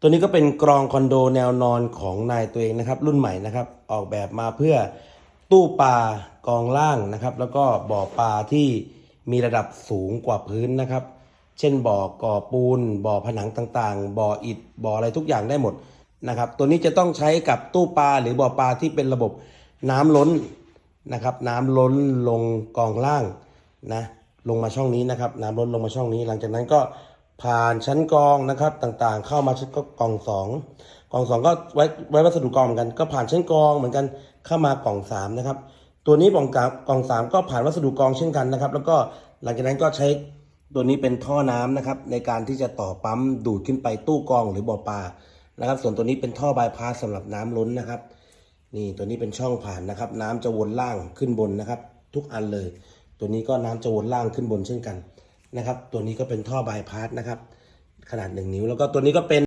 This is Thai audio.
ตัวนี้ก็เป็นกรองคอนโดแนวนอนของนายตัวเองนะครับ รุ่นใหม่นะครับ ออกแบบมาเพื่อตู้ปลากองล่างนะครับ แล้วก็บ่อปลาที่มีระดับสูงกว่าพื้นนะครับ เช่นบ่อก่อปูน บ่อผนังต่างๆ บ่ออิฐบ่ออะไรทุกอย่างได้หมดนะครับ ตัวนี้จะต้องใช้กับตู้ปลาหรือบ่อปลาที่เป็นระบบน้ำล้นนะครับ น้ำล้นลงกองล่างนะลงมาช่องนี้นะครับ น้ำล้นลงมาช่องนี้ หลังจากนั้นก็ ผ่านชั้นกรองนะครับต่างๆ เข้ามาชั้นก็กล่องสองกล่องสองก็ไว้ไว้วัสดุกรองเหมือนกัน ก็ผ่านชั้นกรองเหมือนกันเข้ามากล่องสามนะครับตัวนี้กล่องกลางกล่องสามก็ผ่านวัสดุกรองเช่นกันนะครับ แล้วก็หลังจากนั้นก็ใช้ตัวนี้เป็นท่อน้ำนะครับ ในการที่จะต่อปั๊มดูดขึ้นไปตู้กรองหรือบ่อปลานะครับ ส่วนตัวนี้เป็นท่อบายพาสสำหรับน้ำล้นนะครับ นี่ตัวนี้เป็นช่องผ่านนะครับ น้ำจะวนล่างขึ้นบนนะครับ ทุกอันเลย ตัวนี้ก็น้ำจะวนล่างขึ้นบนเช่นกัน นะครับ ตัวนี้ก็เป็นท่อบายพาสนะครับ ขนาดหนึ่งนิ้ว แล้วก็ตัวนี้ก็เป็น